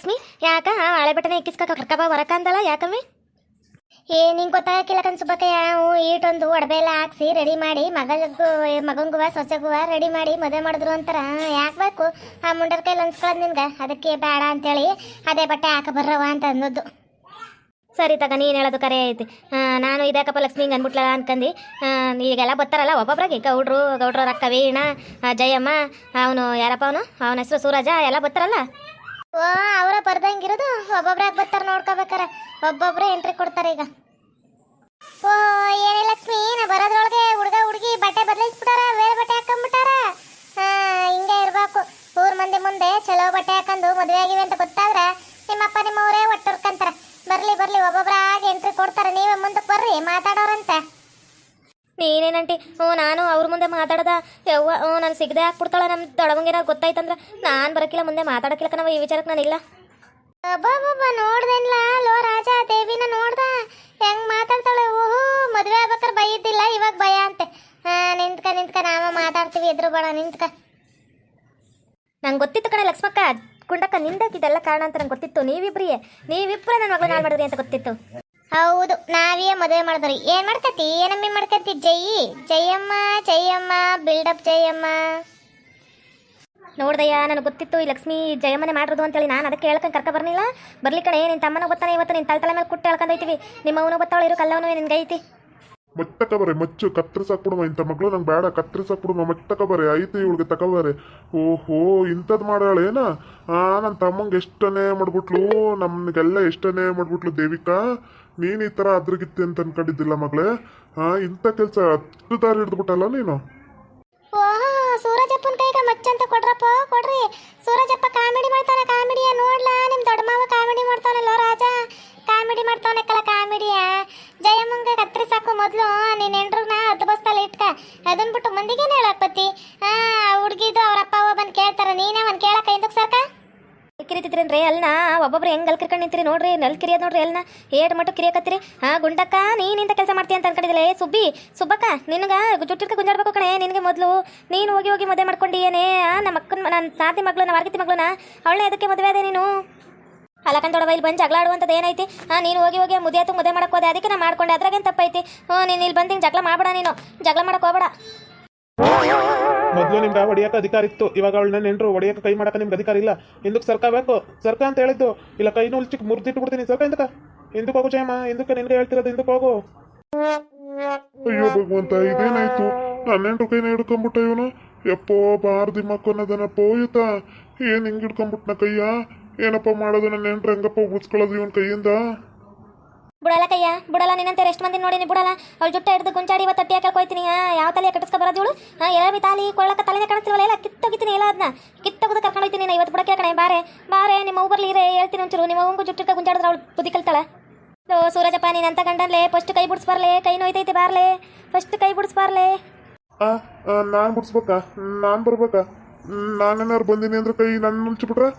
ಲಕ್ಷ್ಮಿ? ಯಾಕ? ಹಳೆ ಬಟ್ಟನೆ ಇಕ್ಕಿಸ್ಕ ಕರ್ಕಬ ಬರಕಂದಲ್ಲ ಯಾಕಮ್ಮಿ? ಏ, ನಿಂಗೆ ಗೊತ್ತಾಗಿಲ್ಲ ಕಣ್ ಯಾವ ಈಟೊಂದು ಒಡವೆ ಎಲ್ಲ ಹಾಕ್ಸಿ ರೆಡಿ ಮಾಡಿ ಮಗಗು ಮಗಂಗುವ ಸೊಸೆಗುವ ರೆಡಿ ಮಾಡಿ ಮದುವೆ ಮಾಡಿದ್ರು ಅಂತಾರ. ಯಾಕೆ ಬೇಕು? ಆ ಮುಂಡರ ಕೈಲಿ ಅನ್ಸ್ಕೊಳ್ಳೋದು ನಿನ್ಗೆ? ಅದಕ್ಕೆ ಬೇಡ ಅಂತೇಳಿ ಅದೇ ಬಟ್ಟೆ ಹಾಕ ಬರ್ರವ ಅಂತ ಅನ್ನೋದು. ಸರಿ ತಗ, ನೀನು ಹೇಳೋದು ಕರೆ ಐತಿ. ನಾನು ಇದಕ್ಕಪ್ಪ ಲಕ್ಷ್ಮಿ ಹಿಂಗೆ ಅಂದ್ಬಿಟ್ಲಲ್ಲ ಅನ್ಕಂದು. ಈಗೆಲ್ಲ ಬರ್ತಾರಲ್ಲ ಒಬ್ಬೊಬ್ರಾಗಿ, ಗೌಡ್ರು ಗೌಡ್ರು ರಕ್ಕ ವೀಣ ಜಯಮ್ಮ ಅವನು ಯಾರಪ್ಪ ಅವನು? ಅವನ ಹೆಸರು ಸೂರಜ, ಎಲ್ಲ ಬರ್ತಾರಲ್ಲ? ಅವರ ಬರ್ದಂಗಿರೋದು ಒಬ್ಬೊಬ್ರಾಗ ಬರ್ತಾರೆ ನೋಡ್ಕೋಬೇಕಾರೆ. ಒಬ್ಬೊಬ್ರೆ ಎಂಟ್ರಿ ಕೊಡ್ತಾರೆ ಈಗ. ಓ, ಏನೇ ಲಕ್ಷ್ಮಿ, ನಾ ಬರೋದ್ರೊಳಗೆ ಹುಡುಗ ಹುಡುಗಿ ಬಟ್ಟೆ ಬದಲಿಸ್ಬಿಟ್ಟಾರ, ಬೇರೆ ಬಟ್ಟೆ ಹಾಕೊಂಡ್ಬಿಟ್ಟಾರ ಹಾ, ಹಿಂಗೆ ಇರ್ಬೇಕು. ಊರ್ ಮಂದಿ ಮುಂದೆ ಚಲೋ ಬಟ್ಟೆ ಹಾಕೊಂಡು ಮದುವೆ ಆಗಿವೆ ಅಂತ ಗೊತ್ತಾದ್ರೆ ನಿಮ್ಮಪ್ಪ ನಿಮ್ಮವರೇ ಒಟ್ಟುರ್ಕಂತಾರ ಬರ್ಲಿ ಬರ್ಲಿ, ಒಬ್ಬೊಬ್ರಾಗಿ ಎಂಟ್ರಿ ಕೊಡ್ತಾರೆ. ನೀವೇ ಮುಂದಕ್ಕೆ ಬರ್ರಿ, ಮಾತಾಡೋರಂತೆ. ನೀನೇನಂಟಿ? ಹ್ಞೂ ನಾನು ಅವ್ರ ಮುಂದೆ ಮಾತಾಡದ. ಯವ್ವ ಹ್ಞೂ ನಾನು ಸಿಗದೆ ಹಾಕ್ಬಿಡ್ತಾಳೆ ನಮ್ಮ ದೊಡವಂಗೇನಾರು ಗೊತ್ತಾಯ್ತಂದ್ರೆ ನಾನು ಬರಕಿಲ್ಲ ಮುಂದೆ ಮಾತಾಡಕ್ಕಿಲ್ಲ ಕಣವ ಈ ವಿಚಾರಕ್ಕೆ ನಾನಿಲ್ಲ. ಅಬ್ಬಬ್ಬ ನೋಡ್ದೇನ್ಲ? ಲೋ ರಾಜ ದೇವಿನ ನೋಡ್ದ? ಹೆಂಗ್ ಮಾತಾಡ್ತಾಳೆ? ಓಹೋ ಮದುವೆ ಆಗ್ಬೇಕಾರೆ ಇದ್ದಿಲ್ಲ ಇವಾಗ ಭಯ ಅಂತೆ. ಹಾ ನಿಂತ್ಕ ನಿಂತ್ಕ ನಾವ ಮಾತಾಡ್ತೀವಿ ಎದ್ರು ಬೇಡ ನಿಂತ್ಕ. ನಂಗೆ ಗೊತ್ತಿತ್ತು ಕಣ ಲಕ್ಷ್ಮಕ್ಕ ಕುಂಡಕ್ಕ ನಿಂದಕ್ಕೆ ಇದೆಲ್ಲ ಕಾರಣ ಅಂತ ನಂಗೆ ಗೊತ್ತಿತ್ತು. ನೀವಿಬ್ರಿಯೇ ನೀವಿಬ್ರೆ ನನ್ನ ಮಗಳು ನಾಳೆ ಮಾಡಿದ್ರಿ ಅಂತ ಗೊತ್ತಿತ್ತು. ಹೌದು ನಾವೇ ಮದುವೆ ಮಾಡಿದ್ರಿ ಏನ್ ಮಾಡ್ಕತಿ ಏನಮ್ಮಿ ಮಾಡ್ಕತಿ ಜೈ, ಜಯಮ್ಮ ಜಯಮ್ಮ ಬಿಲ್ಡಪ್ ಜಯಮ್ಮ. ನೋಡ್ದಯ್ಯ ನನಗೆ ಗೊತ್ತಿತ್ತು, ಈ ಲಕ್ಷ್ಮಿ ಜಯಮ್ಮನೆ ಮಾಡಿರೋದು ಅಂತೇಳಿ ನಾನು ಅದಕ್ಕೆ ಹೇಳ್ಕೊಂಡು ಕರ್ಕ ಬರ್ನಿಲ್ಲ ಬರ್ಲಿ ಕಣೆ ನಿನ್ನ ತಮ್ಮನ ಗೊತ್ತಾನೆ ಇವತ್ತು ನಿನ್ನ ತಲೆ ತಲೆ ಮೇಲೆ ಕುಟ್ಟು ಹೇಳ್ಕೊಂಡೈತಿವಿ ನಿಮ್ಮ ಅವನು ಗೊತ್ತಾವಳು, ಇರೋ, ಕಲ್ಲವನು ನಿನ್ಗೆ ಐತಿ. ಮತ್ತೆ ತಕಬರೆ ಮಚ್ಚು ಕತ್ತರಿಸಾಕ್ಬಿಡುವ ಇಂಥ ಮಗಳು ನಂಗೆ ಬೇಡ ಕತ್ತರಿಸಾಕ್ಬಿಡುವ ಮತ್ತೆ ತಕಬರೆ ಐತಿ ಇವಳಿಗೆ ತಕಬರೆ ಓಹೋ ಇಂಥದ್ದು ಮಾಡಾಳೇನ ಆ ನನ್ನ ತಮ್ಮಂಗೆ ಎಷ್ಟನೇ ಮಾಡ್ಬಿಟ್ಲು, ನಮಗೆಲ್ಲ ಎಷ್ಟನೇ ಮಾಡ್ಬಿಟ್ಲು ದೇವಿಕಾ? ನೀನು ಈ ಥರ ಅದ್ರಗಿತ್ತಿ ಅಂತ ಅನ್ಕೊಂಡಿದ್ದಿಲ್ಲ ಮಗಳೇ? ಇಂಥ ಕೆಲಸ ಹತ್ತು ದಾರಿ ಹಿಡಿದ್ಬಿಟ್ಟಲ್ಲ ನೀನು? ಓಹ್ ಕಿರಿತಿದ್ರೇನ್ರಿ? ಅಲ್ನ? ಒಬ್ಬೊಬ್ರು ಹೆಂಗ್ ಅಲ್ಲಿ ಕಿರ್ಕೊಂಡು ನಿಂತೀರಿ ನೋಡ್ರಿ. ನೆಲ್ ಕಿರಿಯೋದ್ ನೋಡ್ರಿ ಅಲ್ನ. ಏಟ್ ಮಟ್ಟು ಕಿರಿಯಕತ್ತೀರಿ. ಹಾ ಗುಂಡಕ್ಕ ನೀನ್ ಇಂಥ ಕೆಲಸ ಮಾಡ್ತೀಯ ಅಂತ ಅನ್ಕೊಂಡಿದ್ದಿಲ್ಲ ಏ ಸುಬ್ಬಿ ಸುಬ್ಬಕ್ಕ ನಿನಗ ಜುಟ್ಟಿರ್ಕ ಗುಂಜಾಡ್ಬೇಕು ಕಣೆ. ನಿನಗೆ ಮೊದಲು ನೀನು ಹೋಗಿ ಹೋಗಿ ಮದುವೆ ಮಾಡ್ಕೊಂಡು ಏನೇ ಆ, ನಮ್ಮ ಅಕ್ಕನ ನನ್ನ ತಾತಿ ಮಗಳು ನಮ್ಮ ವಾರ್ಗಿತಿ ಮಗಳನ್ನ ಅವಳೇ ಅದಕ್ಕೆ ಮದುವೆ ಅದೇ ನೀನು? ಅಲಕಂತೊಡವ ಇಲ್ಲಿ ಬಂದು ಜಗಳ ಆಡುವಂಥದ್ದು ಏನೈತಿ? ಹಾಂ ನೀನು ಹೋಗಿ ಹೋಗಿ ಮುದಿಯಾತು ಮದುವೆ ಮಾಡೋಕೆ ಹೋದೆ. ಅದಕ್ಕೆ ನಾ ಮಾಡ್ಕೊಂಡೆ. ಅದ್ರಾಗೇನು ತಪ್ಪೈತಿ? ಹ್ಞೂ ನೀನು ಇಲ್ಲಿ ಬಂದು ಹಿಂಗೆ ಜಗಳ ಮಾಡಬೇಡ ನೀನು. ಜಗಳ ಮಾಡೋಕೆ ಹೋಗ್ಬೇಡ. ಮೊದಲು ನಿಮ್ಗೆ ಹೊಡಿಯಕ್ಕೆ ಅಧಿಕಾರ ಇತ್ತು. ಇವಾಗ ಅವಳನ್ನ ನೆಂಟರು ಹೊಡಿಯಕ್ಕೆ ಕೈ ಮಾಡಕ್ಕೆ ನಿಮ್ಗೆ ಅಧಿಕಾರ ಇಲ್ಲ. ಹಿಂದಕ್ಕೆ ಸರ್ಕಬೇಕು ಸರ್ಕ ಅಂತ ಹೇಳಿದ್ದು. ಇಲ್ಲ ಕೈನೂ ಉಲ್ಚಿಕ್ ಮುರಿದಿಟ್ಟು ಬಿಡ್ತೀನಿ. ಸರ್ಕ ಹಿಂದಕ್ಕೆ? ಹಿಂದಕ್ಕೆ ಹೋಗು ಜಯಮ್ಮ ಹಿಂದಕ್ಕೆ ನಿನ್ಗೆ ಹೇಳ್ತಿರೋದು ಹಿಂದಕ್ಕೆ ಹೋಗು. ಅಯ್ಯೋ ಭಗವಂತ, ಇದೇನಾಯ್ತು? ನನ್ನ ಹೆಂಡ್ರು ಕೈನ ಹಿಡ್ಕೊಂಬಿಟ್ಟ ಇವನು? ಎಪ್ಪೋ, ಬಾರ್ದಿ ಮಕ್ಕನದನ ಈತ ಏನ್ ಹಿಂಗ್ ಹಿಡ್ಕೊಂಬಿಟ್ನ ಕೈಯ ಏನಪ್ಪ ಮಾಡೋದು ನನ್ನ ಹೆಂಡ್ರು ಹೆಂಗಪ್ಪ ಉಳಿಸ್ಕೊಳ್ಳೋದು ಇವನ್ ಕೈಯಿಂದ? ಬಿಡಲ್ಲ ಕಯ್ಯ ಬಿಡಲ್ಲ, ನಿನ್ನಂತೆ ರೆಸ್ಟ್ ಮಂದಿ ನೋಡಿನಿ, ಬಿಡಲ್ಲ. ಅವ್ಳು ಜುಟ್ಟ ಹಿಡಿದು ಗುಂಚಾಡಿ ಇವತ್ತು ತಟ್ಟಿ ಹಾಕಿ ಹೋಯ್ತೀನಿ. ಯಾವ ತಲೆ ಕಟ್ಟಿಸ್ಕೊ ಬರೋದು ಇವಳು? ಹಾಂ ಎಲ್ಲ ತಾಲಿ ಕೊಳ್ಳಕ್ಕ ತಲೆನೇ ಕಾಣಿಸ್ತಿಲ್ವಲ್ಲ, ಎಲ್ಲ ಕಿತ್ತೋಗಿತೀನಿ ಎಲ್ಲ ಅದನ್ನ ಕಿತ್ತೋಗುದು ಕರ್ಕೊಂಡು ಹೋಯ್ತೀನಿ ನಾ ಇವತ್ತು ಬಿಡಕ್ಕೆ ಕಣೆ, ಬಾರೆ. ಬಾರೆ, ನಿಮ್ಮ ಊಬರ್ಲಿ ಬರ್ಲಿ ಇರೇ, ಹೇಳ್ತೀನಿ ಒಂಚೂರು. ನಿಮ್ಮ ಅವಂಗೂ ಜುಟ್ಟಕ್ಕೆ ಗುಂಚಾಡಿದ್ರೆ ಅವಳು ಬುದ್ಧಿ ಕಲ್ತಾಳೆ. ಸೂರಜಪ್ಪ ನೀನು ಅಂತ ಗಂಡನ್ಲೇ ಫಸ್ಟ್ ಕೈ ಬಿಡಿಸ್ಬಾರ್ಲೆ ಕೈ ನೋಯ್ತೈತಿ ಬಾರ್ಲೆ. ಫಸ್ಟ್ ಕೈ ಬಿಡಿಸ್ಬಾರ್ಲೆ ನಾನ್ ಬಿಡ್ಸ್ಬೇಕಾ? ನಾನ್ ಬರ್ಬೇಕಾ? ನಾನೇನಾರು ಬಂದೀನಿ ಅಂದ್ರೆ ಕೈ ನನ್ನ ಮುಚ್ಚಿಬಿಟ್ರೆ?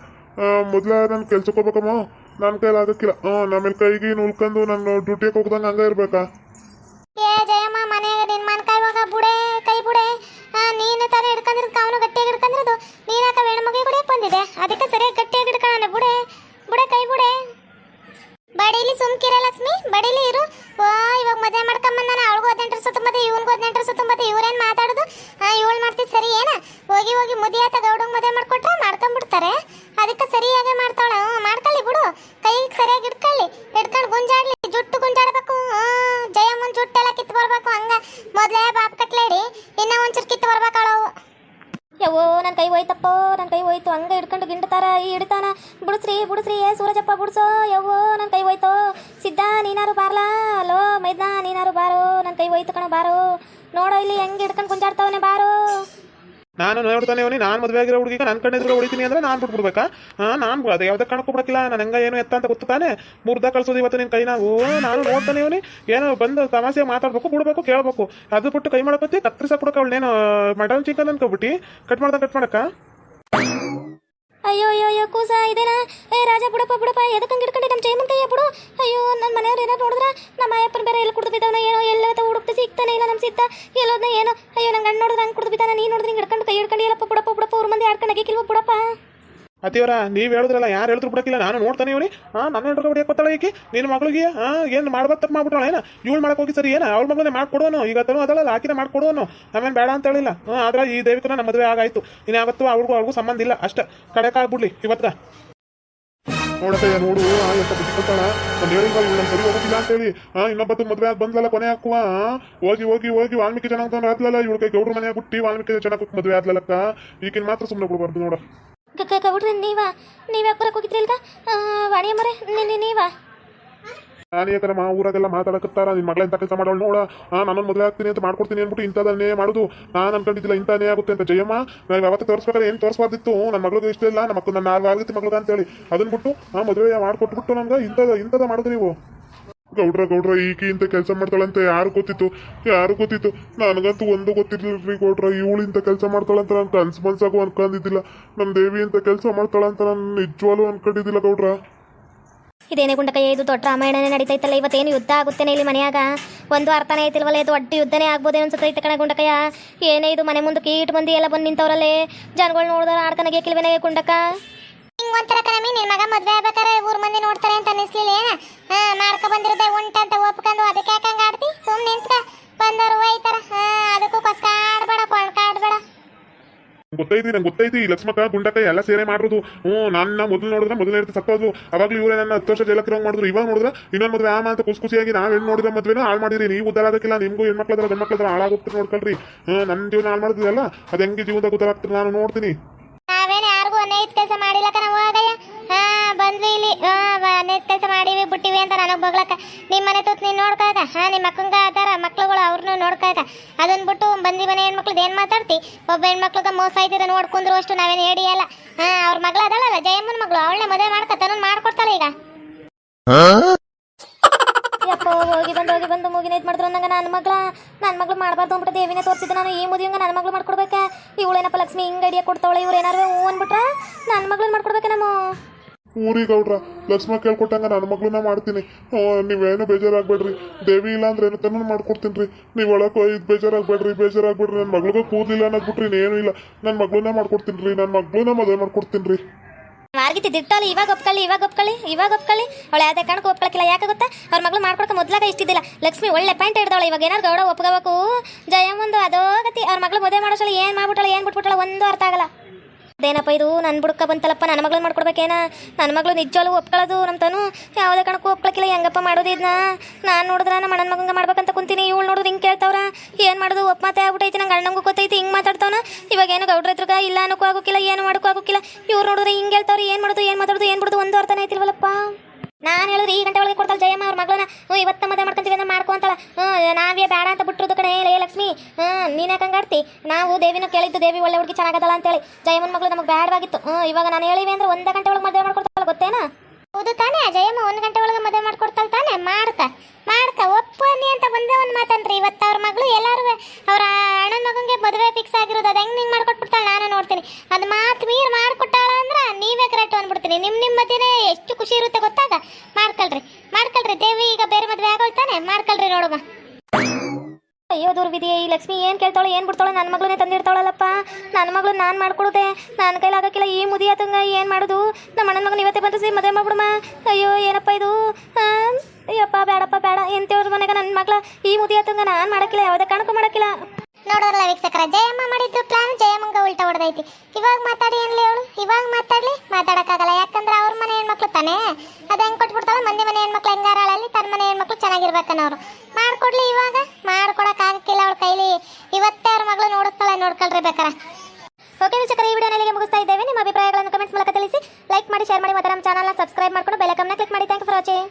ಮೊದಲ ನಾನು ಕೆಲ್ಸಕ್ಕೆ ಹೋಗ್ಬೇಕಮ್ಮ. ನನ್ನ ಕೈಲಿ ಆಗಕ್ಕಿಲ್ಲ ಹ ನಮ್ಮೇಲೆ ಕೈಗೆ ಉಳ್ಕೊಂಡು ನಾನು ಡ್ಯೂಟಿಗೆ ಹೋಗ್ದಂಗೆ ಹಂಗ ಇರ್ಬೇಕಾ? ಏ, ಜಯಮ್ಮ, ಮನೆಯಾಗ ನಿನ್ ಮನ್ ಕಾಯುವಾಗ ಬುಡೆ, ಕೈ ಬುಡೆ. ನೀನು ತರ ಹಿಡ್ಕೊಂಡಿರೋದು, ಅವನು ಗಟ್ಟಿಯಾಗಿ ಹಿಡ್ಕೊಂಡಿರೋದು. ನೀನಾಕ ಹೆಣ್ಣು ಮಗಿ ಕೂಡ ಬಂದಿದೆ ಅದಕ್ಕೆ ಸರಿಯಾಗಿ ಗಟ್ಟಿಯಾಗಿ ಹಿಡ್ಕೊಳ್ಳೋಣ, ಬುಡೆ. ಬುಡೆ, ಕೈ ಬುಡೆ. ಬಡೀಲಿ ಸುಮ್ಕಿರ ಲಕ್ಷ್ಮಿ ಬಡೀಲಿ ಇರು. ಓ, ಇವಾಗ ಮದುವೆ ಮಾಡ್ಕೊಂಬಂದಾನ ಅವಳಿಗೂ ಹದಿನೆಂಟರ ಸುತ್ತಂಬತ್ತೆ ಇವನ್ಗೂ ಹದಿನೆಂಟರ ಸುತ್ತಂಬತ್ತೆ ಇವ್ರೇನ್ ಮಾತಾಡೋದು? ಇವಳು ಮಾಡ್ತಿದ್ ಸರಿ ಏನ? ಹೋಗಿ ಹೋಗಿ ಮುದಿಯಾತ ಗೌಡ ಮದುವೆ ಮಾಡ್ಕೊಟ್ರೆ ಮಾಡ್ಕೊಂಡ್ಬಿಡ್ತಾರೆ. ಅದಕ್ಕೆ ಸರಿಯಾಗಿ ಬಾರ್ಲಾ? ಅಲೋ, ಮೈದ್ನಾ ನೀನಾರು ಬಾರೋ? ನನ್ನ ಕೈ ಹೋಯ್ತು ಕಣ ಬಾರೋ. ನೋಡೋ, ಇಲ್ಲಿ ಹೆಂಗ್ ಹಿಡ್ಕೊಂಡು ಕುಂಜಾಡ್ತಾವನೆ ಬಾರೋ? ನಾನು ನೋಡ್ತಾನೆ ಅವನಿ, ನಾನು ಮದುವೆ ಆಗಿರೋ ಹುಡುಗಿಗೆ ನನ್ನ ಕಣ್ಣಿದ್ರೆ ಹೊಡಿತೀನಿ ಅಂದ್ರೆ ನಾನು ಬಿಟ್ಬಿಡ್ಬೇಕಾ? ಹಾಂ, ನಾನು ಅದು ಯಾವುದೇ ಕಣಕ್ಕೂ ಬಿಡಕ್ಕಿಲ್ಲ ನಾನು ಹೆಂಗ ಏನು ಎತ್ತ ಅಂತ ಗೊತ್ತು ತಾನೆ? ಮುರ್ದ ಕಳ್ಸೋದು ಇವತ್ತು ನಿನ್ನ ಕೈನ? ಓ, ನಾನು ನೋಡ್ತಾನೆ ಅವನಿ. ಏನೋ ಬಂದು ತಮಾಷೆ ಮಾತಾಡ್ಬೇಕು ಬಿಡ್ಬೇಕು ಕೇಳಬೇಕು. ಅದು ಬಿಟ್ಟು ಕೈ ಮಾಡಕತ್ತಿ ಕತ್ರಿಸಾಕ್ ಬಿಡಕ್ಕೆ ಅವಳೇನು ಮಟನ್ ಚಿಕನ್ ಅನ್ಕೊಬಿಟ್ಟು. ಕಟ್ ಮಾಡ್ದ, ಕಟ್ ಮಾಡಕ್ಕ? ಅಯ್ಯೋ ಅಯ್ಯೋ ಅಯ್ಯೋ ಕೂಸ ಇದೇನಾ ಏ, ರಾಜ, ಬಿಡಪ್ಪ ಬಿಡಪ್ಪ ಎದಕ್ಕೆ ಹಿಡ್ಕೊಂಡು? ನಮ್ಮ ಜೈಮನ್ ಕೈಯ ಬಿಡು. ಅಯ್ಯೋ ನನ್ನ ಮನೆಯವ್ರು ಏನೋ ನೋಡಿದ್ರ? ನಮ್ಮ ಅಯ್ಯಪ್ಪನ ಬೇರೆ ಎಲ್ಲಿ ಕುಡಿದು ಬಿದ್ದವನ ಏನೋ, ಎಲ್ಲ ಹುಡುಕ್ತಿ ಸಿಗ್ತಾನೆ ಇಲ್ಲ ನಮ್ಮ ಸಿತ್ತ ಎಲ್ಲೋದ್ನ ಏನೋ, ಅಯ್ಯೋ ನಂಗೆ ಅಣ್ಣ ನೋಡಿದ್ರೆ ಹಂಗೆ ಕುಡಿದು ಬಿದ್ದಾನ, ನೀನು ನೋಡಿದ್ರೆ ಹಿಂಗೆ ಹಿಡ್ಕೊಂಡು ಕೈ ಹಿಡ್ಕೊಂಡು, ಎಲ್ಲಪ್ಪ, ಬಿಡಪ್ಪ ಬಿಡಪ್ಪ ಅವ್ರ ಮಂದಿ ಆಡ್ಕೊಂಡು ಅಗಿಕಿಲ್ವ ಬಿಡಪ್ಪ. ಅತಿಯವರ, ನೀವು ಹೇಳಿದ್ರಲ್ಲ, ಯಾರು ಹೇಳಿದ್ರು ಬಿಡಕ್ಕಿಲ್ಲ, ನಾನು ನೋಡ್ತಾನೆ ಇವನಿ. ಹಾ ನನ್ನ ಹೆಂಡ್ರು ಹೊಡಿಯಕ್ಕೆ ಕೊತ್ತಾಳೆ ಈಕೆ? ನಿನ್ನ ಮಗಳಿಗೆ ಹಾ ಏನು ಮಾಡ್ಬೋದು ತಪ್ಪು ಮಾಡ್ಬಿಟ್ಟಾಳ, ಏನ? ಇವಳು ಮಾಡಕ್ಕೆ ಹೋಗಿ ಸರಿ, ಏನ? ಅವ್ಳ ಮಗಳೇ ಮಾಡ್ಕೊಡೋನು, ಈಗ ತನು ಅದಲ್ಲ ಆಕಿನ ಮಾಡ್ಕೊಡೋನು. ಆಮೇಲೆ ಬೇಡ ಅಂತ ಹೇಳಿಲ್ಲ. ಹಾ ಆದ್ರೆ ಈ ದೇವಿಕನ ನಮ್ಮ ಮದುವೆ ಆಗಾಯ್ತು. ಇನ್ಯಾವತ್ತು ಅವ್ರಿಗೂ ಅವ್ರಿಗೂ ಸಂಬಂಧ ಇಲ್ಲ, ಅಷ್ಟ. ಕಡೆಕಾಗ್ಬಿಡ್ಲಿ ಇವತ್ತ ನೋಡಕ್ಕಯ್ಯ ನೋಡು ಎಂತ ಬುದ್ಧಿ ಕೊಟ್ಟಾಳ ನಾನು ಹೇಳಿಲ್ವ, ಇವ್ಳು ಸರಿ ಹೋಗೋದಿಲ್ಲ ಅಂತ ಹೇಳಿ? ಆ ಇನ್ನೊಬ್ಬತ್ತು ಮದುವೆ ಆಗಿ ಬಂದ್ಲಲ್ಲ, ಕೊನೆ ಹಾಕುವ ಹೋಗಿ ಹೋಗಿ ಹೋಗಿ, ವಾಲ್ಮೀಕಿ ಜನ ಆದ್ಲಲ್ಲ, ಇವಳು ಕೈ ಗೌಡ್ರ ಮನೆಯಾಗ ಬಿಟ್ಟು ವಾಲ್ಮೀಕಿ ಚೆನ್ನಾಗಿ ಮದುವೆ ಆದ್ಲಲ್ಲಕ್ಕ? ಈಗಿನ ಮಾತ್ರ ಸುಮ್ಮನೆ ಬಿಡ್ಬಾರ್ದು ನೋಡ. ಗೌಡ್ರಿ, ನೀವಾ? ನೀವು ಯಾಕೆ ಬರಕ್ಕೆ ಹೋಗಿದ್ರಿ ಇಲ್ಗ? ವಾಣಿಯ ಮರೆ ನೀ ನೀವಾ? ನಾನು ಮಾ ಊರಾಗೆಲ್ಲ ಮಾತಾಡಕತ್ತಾರ. ನಿನ್ನ ಮಗಳ ಎಂತ ಕೆಲಸ ಮಾಡೋಳು ನೋಡ. ನಾನು ನನ್ನ ಮದುವೆ ಆಗ್ತೀನಿ ಅಂತ ಮಾಡ್ಕೊಡ್ತೀನಿ ಅಂದ್ಬಿಟ್ಟು ಇಂಥದನ್ನೇ ಮಾಡೋದು. ನಾನು ಅನ್ಕೊಂಡಿದ್ದಿಲ್ಲ ಇಂಥನೇ ಆಗುತ್ತೆ ಅಂತ. ಜಯಮ್ಮ, ನಾವು ಯಾವತ್ತೂ ತೋರಿಸ್ಬೇಕಾದ್ರೆ ಏನು ತೋರಿಸ್ಬಾರ್ದಿತ್ತು? ನನ್ನ ಮಗಳಿಗೆ ಇಷ್ಟ ಇಲ್ಲ. ನಮ್ಮ ಮಕ್ಕಳು ನನ್ನ ಆಗತ್ತೆ ಮಗಳಿಗೆ ಅಂತೇಳಿ ಅದನ್ಬಿಟ್ಟು ಆ ಮದುವೆ ಮಾಡ್ಕೊಟ್ಬಿಟ್ಟು ನಮ್ಗೆ ಇಂಥದ ಇಂಥದ ಮಾಡೋದು ನೀವು. ಗೌಡ್ರ ಗೌಡ್ರ ಇಂಥ ಕೆಲಸ ಮಾಡ್ತಾಳಂತ ಯಾರು ಗೊತ್ತಿತ್ತು? ಯಾರು ಗೊತ್ತಿತ್ತು? ನನಗಂತೂ ಒಂದು ಗೊತ್ತಿರ್ಲಿಲ್ರಿ ಗೌಡ್ರ, ಇವಳು ಇಂಥ ಕೆಲಸ ಮಾಡ್ತಾಳಂತ ನಾನು ಕನ್ಸು ಮನ್ಸಾಗೂ ಅನ್ಕೊಂಡಿದ್ದಿಲ್ಲ ನಮ್ಮ ದೇವಿ ಇಂಥ ಕೆಲಸ ಮಾಡ್ತಾಳಂತ ನಾನು ನಿಜವಾಗ್ಲೂ ಅನ್ಕೊಂಡಿದ್ದಿಲ್ಲ ಗೌಡ್ರ. ಇದೇನೇ ಗುಂಡಕಯ್ಯ, ಇದು ದೊಡ್ಡ ರಾಮಾಯಣನೇ ನಡೀತೈತಲ್ಲ, ಇವತ್ತೇನು ಯುದ್ಧ ಆಗುತ್ತೇನೆ ಇಲ್ಲಿ ಮನೆಯಾಗ? ಒಂದು ಅರ್ಥನೇ ಐತಿಲ್ವಲ್ಲ, ಇದು ದೊಡ್ಡ ಯುದ್ಧನೇ ಆಗ್ಬೋದೇನು ಅನ್ಸುತ್ತೈತೆ ಕಣ ಗುಂಡಕಯ್ಯ. ಏನೇ ಇದು ಮನೆ ಮುಂದೆ ಕೀಟ್ ಮಂದಿ ಎಲ್ಲ ಬಂದು ನಿಂತವ್ರಲ್ಲೇ? ಜನಗಳು ನೋಡಿದ್ರೆ ಆಡ್ಕನಾಗೆ ಕಿಲ್ವೇನೆ ಗುಂಡಕ್ಕ ಹಿಂಗ್ ಒಂಥರ ಕಣಮಿ ನಿನ್ ಮಗ ಮದ್ವೆ ಆಗ್ಬೇಕಾರೆ ಊರ್ ಮಂದಿ ನೋಡ್ತಾರೆ ಅಂತ ಅನಿಸ್ಲಿಲ್ಲ ಏನ? ಹಾ ಮಾಡ್ಕೊ ಉಂಟ ಅಂತ ಒಪ್ಕೊಂಡು ಅದಕ್ಕೆ ಯಾಕಂಗ ಆಡ್ತಿ? ಸುಮ್ ನಿಂತ್ಕ. ಬಂದವ್ರು ಒಯ್ತಾರ ಹಾ, ಅದಕ್ಕೂ ಕೊಂಡ್ಕ ಆಡ್ಬೇಡ ಗೊತ್ತೈತಿ, ನಂಗೆ ಗೊತ್ತೈತಿ. ಲಕ್ಷ್ಮಕ್ಕ, ಗುಂಡಕ್ಕ ಎಲ್ಲ ಸೇರೆ ಮಾಡೋದು ಹ್ಞೂ, ನನ್ನ ಮೊದಲು ನೋಡಿದ್ರೆ ಮೊದಲು ಇರ್ತಿ ಸತ್ತೋದು ಅವಾಗಲೂ ಇವರೇ ನನ್ನ ಹತ್ತು ವರ್ಷ ಜೈಲಕ್ಕೆ ಮಾಡಿದ್ರು. ಇವಾಗ ನೋಡಿದ್ರೆ ಇನ್ನೊಂದು ಮದುವೆ ಆಮ ಅಂತ ಖುಷಿ ಖುಷಿಯಾಗಿ ನಾವು ಹೆಣ್ಣು ನೋಡಿದ್ರೆ ಮದುವೆನ ಹಾಳು ಮಾಡಿರಿ. ನೀವು ಉದ್ದಾರ ಆಗಕ್ಕಿಲ್ಲ, ನಿಮಗೂ ಹೆಣ್ಮಕ್ಳದ್ರ ಗಂಡ್ಮಕ್ಳದ್ರ ಹಾಳಾಗುತ್ತೆ ನೋಡ್ಕೊಳ್ರಿ. ನನ್ನ ಜೀವನ ಹಾಳು ಮಾಡಿದ್ರಲ್ಲ ಅದು ಹೆಂಗೆ ಜೀವನದಾಗ ಉದ್ದಾರ ನಾನು ನೋಡ್ತೀನಿ. ಅನೇತ್ ನಾವು ಹೋಗಯ್ಯ. ಹಾ, ಬಂದ್ವಿ ಇಲ್ಲಿ. ಆ ಅನೇತ್ ಕೆಲಸ ಮಾಡಿವಿ, ಬಿಟ್ಟಿವಿ ಅಂತ ನನಗೆ ಬಗ್ಲಕ್ಕ. ನಿಮ್ಮ ಮನೆ ತೂತ್ ನೀನ್ ನೋಡ್ಕೊಳಕ ಹಾ ನಿಮ್ಮ ಮಕ್ಕಂಗ ಅದಾರ ಮಕ್ಳುಗಳು ಅವ್ರನ್ನೂ ನೋಡ್ಕೊಳಕ ಅದನ್ನ ಬಿಟ್ಟು ಬಂದಿ ಮನೆ ಹೆಣ್ಮಕ್ಳದ್ದು ಏನ್ ಮಾತಾಡ್ತಿ? ಒಬ್ಬ ಹೆಣ್ಮಕ್ಳಿಗೆ ಮೋಸ ಇದ್ದೀರ ನೋಡ್ಕೊಂಡ್ರು ಅಷ್ಟು ನಾವೇನು ಹೇಳಿಯಲ್ಲ ಹಾ, ಅವ್ರ ಮಗಳ ಅದಳಲ್ಲ, ಜಯಮ್ಮನ ಮಗಳು, ಅವಳನ್ನ ಮದುವೆ ಮಾಡ್ಕ ತನ್ನ ಮಾಡ್ಕೊಡ್ತಾಳೆ ಈಗ. ಹೋಗಿ ಬಂದು ಮುಗಿನ ಇದು ಮಾಡಿದ್ರು ನಂಗೆ ನನ್ನ ಮಗಳ. ನನ್ನ ಮಗಳು ಮಾಡಬಾರ್ದು ಅಂದ್ಬಿಟ್ಟು ದೇವಿನೇ ತೋರಿಸಿದ್ದು ನಾನು. ಈ ಮುದಿಂಗ ನನ್ನ ಮಗಳು ಮಾಡ್ಕೊಡ್ಬೇಕಾ? ಇವಳೇನಪ್ಪ ಲಕ್ಷ್ಮಿ ಹಿಂಗೆ ಅಡಿಯ ಕೊಡ್ತಾವಳೆ? ಇವ್ರು ಏನಾರು ಹ್ಞೂ ಅಂದ್ಬಿಟ್ರೆ ನನ್ನ ಮಗಳನ್ನ ಮಾಡ್ಕೊಡ್ಬೇಕಾ ನಮ್ಮ? ಊರಿಗೆ ಗೌಡ್ರ, ಲಕ್ಷ್ಮ ಕೇಳ್ಕೊಟ್ಟಂಗ ನನ್ನ ಮಗಳನ್ನ ಮಾಡ್ತೀನಿ. ನೀವೇನು ಬೇಜಾರಾಗ್ಬೇಡ್ರಿ. ದೇವಿ ಇಲ್ಲ ಅಂದ್ರೆ ತನ್ನ ಮಾಡ್ಕೊಡ್ತೀನಿ ರೀ ನೀವು ಹೋಗಿ ಬೇಜಾರಾಗ್ಬೇಡ್ರಿ ಬೇಜಾರಾಗ್ಬೇಡ್ರಿ. ನನ್ನ ಮಗಳಿಗೂ ಕೂದಲಿಲ್ಲ ಅನ್ನೋದ್ಬಿಟ್ರಿ ಇನ್ನೇನು ಇಲ್ಲ. ನನ್ನ ಮಗಳನ್ನ ಮಾಡ್ಕೊಡ್ತೀನಿ ರೀ ನನ್ನ ಮಗಳನ್ನ ಮದುವೆ ಮಾಡ್ಕೊಡ್ತೀನಿ ರೀ ಮಾರ್ಗಿತಿ ದಿಟ್ಟಲ್ಲಿ ಇವಾಗ ಒಪ್ಕೊಳ್ಳಿ ಇವಾಗ ಒಪ್ಕೊಳ್ಳಿ ಇವಾಗ ಒಪ್ಕೊಳ್ಳಿ. ಅವಳು ಯಾವುದೇ ಕಾರಣಕ್ಕೂ ಒಪ್ಕೊಳಕ್ಕಿಲ್ಲ ಯಾಕೆ ಗೊತ್ತಾ? ಅವ್ರ ಮಗಳು ಮಾಡ್ಕೊಳಕ್ಕೆ ಮೊದ್ಲಾಗ ಇಷ್ಟಿದ್ದಿಲ್ಲ. ಲಕ್ಷ್ಮಿ ಒಳ್ಳೆ ಪಾಯಿಂಟ್ ಹಿಡ್ದವಳು. ಇವಾಗ ಏನಾರು ಗೌಡ ಒಪ್ಕೋಬೇಕು. ಜಯಮ್ಮಂದು ಅದೋ ಗತಿ ಅವ್ರ ಮಗಳು ಮದುವೆ ಮಾಡೋಸಲ್ಲಿ ಏನು ಮಾಡ್ಬಿಟ್ಟಳು, ಏನು ಬಿಟ್ಬಿಟ್ಟಳು, ಒಂದು ಅರ್ಥ ಆಗಲ್ಲ. ಅದೇನಪ್ಪ ಇದು? ನನ್ನ ಬುಡಕ ಬಂತಲ್ಲಪ್ಪ ನನ್ನ ಮಗಳನ್ನ ಮಾಡ್ಕೊಡ್ಬೇಕೇನ? ನನ್ನ ಮಗಳು ನಿಜವಾಗ್ಲೂ ಒಪ್ಕೊಳ್ಳೋದು ನಮ್ಮ ತಾನು ಯಾವುದೇ ಕಾರಣಕ್ಕೂ ಒಪ್ಕೊಳಕ್ಕಿಲ್ಲ ಹೆಂಗಪ್ಪ ಮಾಡೋದು ಇದನ್ನ ನಾನು ನೋಡಿದ್ರೆ ನಮ್ಮ ಅಣ್ಣನ ಮಗಂಗೆ ಮಾಡ್ಬೇಕಂತ ಕುಂತೀನಿ. ಇವಳು ನೋಡಿದ್ರೆ ಹಿಂಗೆ ಕೇಳ್ತಾವ್ರ? ಏನು ಮಾಡೋದು? ಒಪ್ಪ ಮಾತೆ ಆಗ್ಬಿಟ್ಟೈತಿ ನಂಗೆ ಅಣ್ಣಂಗೂ ಗೊತ್ತೈತಿ, ಹಿಂಗೆ ಮಾತಾಡ್ತವನ? ಇವಾಗ ಏನು ಗೌಡ್ರ ಎದುರುಗ ಇಲ್ಲ ಅನ್ನೋಕ್ಕೂ ಆಗೋಕ್ಕಿಲ್ಲ ಏನು ಮಾಡೋಕ್ಕೂ ಆಗೋಕ್ಕಿಲ್ಲ ಇವ್ರು ನೋಡಿದ್ರೆ ಹಿಂಗೆ ಹೇಳ್ತಾವ್ರಿ, ಏನು ಮಾಡೋದು, ಏನು ಮಾತಾಡೋದು, ಏನು ಬಿಡೋದು, ಒಂದು ಅರ್ಥನೇ ಐತಿಲ್ವಲ್ಲಪ್ಪ ನಾನು ಹೇಳಿದ್ರೆ ಈ ಗಂಟೆ ಒಳಗೆ ಕೊಡ್ತಾಳೆ ಜಯಮ್ಮ ಅವ್ರ ಮಗಳನ್ನ. ಹ್ಞೂ ಇವತ್ತ ಮದುವೆ ಮಾಡ್ಕೊಂತೀವಿ ಅಂದ್ರೆ ಮಾಡ್ಕೊಂತಾಳ ಹ್ಞೂ ನಾವೇ ಬೇಡ ಅಂತ ಬಿಟ್ಟಿರೋದು ಕಡೆ ಲೇ ಲಕ್ಷ್ಮಿ. ಹ್ಞೂ ನೀನು ಯಾಕೆ ಹಂಗಾಡ್ತಿ ನಾವು ದೇವಿನ ಕೇಳಿದ್ದು ದೇವಿ ಒಳ್ಳೆ ಹುಡುಗಿ ಚೆನ್ನಾಗದಲ್ಲ ಅಂತೇಳಿ. ಜಯಮ್ಮನ ಮಗಳು ನಮಗೆ ಬೇಡವಾಗಿತ್ತು ಹ್ಞೂ ಇವಾಗ ನಾನು ಹೇಳಿವೆ ಅಂದ್ರೆ ಒಂದು ಗಂಟೆ ಒಳಗೆ ಮದುವೆ ಮಾಡ್ಕೊಡ್ತಾಳೆ, ಗೊತ್ತೇನಾ? ಹೌದು ತಾನೇ, ಜಯಮ್ಮ ಒಂದ್ ಗಂಟೆ ಒಳಗೆ ಮದುವೆ ಮಾಡ್ಕೊಡ್ತಾಳೆ ತಾನೇ, ಮಾಡ್ಕ ಮಾಡ್ಕ ಒಪ್ಪನಿ ಅಂತ ಒಂದೇ ಒಂದು ಮಾತನ್ರಿ ಇವತ್ತು ಅವ್ರ ಮಗಳು ಎಲ್ಲರೂ ಅವ್ರ ಅಣ್ಣನ ಮಗಂಗೆ ಮದುವೆ ಫಿಕ್ಸ್ ಆಗಿರೋದು, ಅದು ಹೆಂಗ್ ನಿಂಗೆ ಮಾಡ್ಕೊಟ್ಬಿಡ್ತಾಳೆ? ನಾನು ನೋಡ್ತೀನಿ. ಅದು ಮಾತು ಮೀರ್ ಕರೆಕ್ಟ್ ಅಂದ್ಬಿಡ್ತೀನಿ ನಿಮ್ಮ ನಿಮ್ಮ ಮಧ್ಯೆ ಎಷ್ಟು ಖುಷಿ ಇರುತ್ತೆ ಗೊತ್ತಾಗ? ಮಾಡ್ಕೊಳ್ರಿ. ಮಾಡ್ಕೊಳ್ರಿ. ದೇವಿ ಈಗ ಬೇರೆ ಮದುವೆ ಆಗೋಳ್ತಾನೆ ಮಾಡ್ಕೊಳ್ರಿ ನೋಡುವ. ಅಯ್ಯೋ ದುರ್ವಿಧಿ, ಈ ಲಕ್ಷ್ಮಿ ಏನು ಕೇಳ್ತಾಳೆ, ಏನು ಬಿಡ್ತಾಳೆ ನನ್ನ ಮಗಳನ್ನೇ ತಂದಿರ್ತಾಳಲ್ಲಪ್ಪ. ನನ್ನ ಮಗಳು ನಾನು ಮಾಡ್ಕೊಡುದೆ. ನನ್ನ ಕೈಲಿ ಆಗಕ್ಕಿಲ್ಲ ಈ ಮುದಿ ಆತಂಗ. ಏನು ಮಾಡೋದು? ನಮ್ಮ ಅಣ್ಣನ ಮಗನ ಇವತ್ತೇ ಬಂದು ಮದುವೆ ಮಾಡ್ಬಿಡಮ್ಮ ಅಯ್ಯೋ, ಏನಪ್ಪ ಇದು? ಅಯ್ಯಪ್ಪ ಬೇಡಪ್ಪ ಬೇಡ ಎಂತೇವ್ರ ಮನೆಗೆ ನನ್ನ ಮಗಳ? ಈ ಮುದಿ ಆತಂಗ ನಾನು ಮಾಡಕ್ಕಿಲ್ಲ, ಯಾವುದೇ ಕಾರಣಕ್ಕೂ ಮಾಡಕ್ಕಿಲ್ಲ. ನೋಡೋರಲ್ಲ ವೀಕ್ಷಕರ, ಜಯಮ್ಮ ಮಾಡಿದ್ದು ಪ್ಲಾನ್ ಜಯಮ್ಮಂಗ ಉಲ್ಟಾ ಹೊಡೆದೈತಿ. ಇವಾಗ ಮಾತಾಡಿ ಅನ್ಲಿ ಅವಳು, ಇವಾಗ ಮಾತಾಡ್ಲಿ, ಮಾತಾಡಕ್ಕಾಗಲ್ಲ. ಯಾಕಂದ್ರೆ ಅವ್ರ ಮನೆ ಹೆಣ್ಮಕ್ಳು ತಾನೇ. ಅದ ಹೆಂಗ್ ಕೊಟ್ಬಿಡ್ತಾವ ಮಂದಿ ಮನೆ ಹೆಣ್ಮಕ್ಳು ಹೆಂಗಾರಳಲ್ಲಿ ತನ್ನ ಮನೆ ಹೆಣ್ಮಕ್ಳು ಚೆನ್ನಾಗಿರ್ಬೇಕನ್ನೋರು. ಮಾಡ್ಕೊಡ್ಲಿ ಇವಾಗ ಮಾಡ್ಕೊಡಕ್ ಆಗಕ್ಕಿಲ್ಲ ಅವಳ ಕೈಲಿ. ಇವತ್ತೇ ಅವ್ರ ಮಗಳು ನೋಡಿಸ್ತಾಳೆ ನೋಡ್ಕೊಳ್ರಿ ಬೇಕಾರ. ಓಕೆ ವೀಕ್ಷಕರ, ಈ ವಿಡಿಯೋ ಇಲ್ಲಿಗೆ ಮುಗಿಸ್ತಾ ಇದ್ದೇವೆ. ನಿಮ್ಮ ಅಭಿಪ್ರಾಯಗಳನ್ನು ಕಮೆಂಟ್ಸ್ ಮೂಲಕ ತಿಳಿಸಿ ಲೈಕ್ ಮಾಡಿ ಶೇರ್ ಮಾಡಿ, ಮತ್ತೆ ನಮ್ಮ ಚಾನಲ್ನ ಸಬ್ಸ್ಕ್ರೈಬ್ ಮಾಡ್ಕೊಂಡು ಬೆಲೆ ಐಕಾನ್ನ ಕ್ಲಿಕ್ ಮಾಡಿ. Thank for watching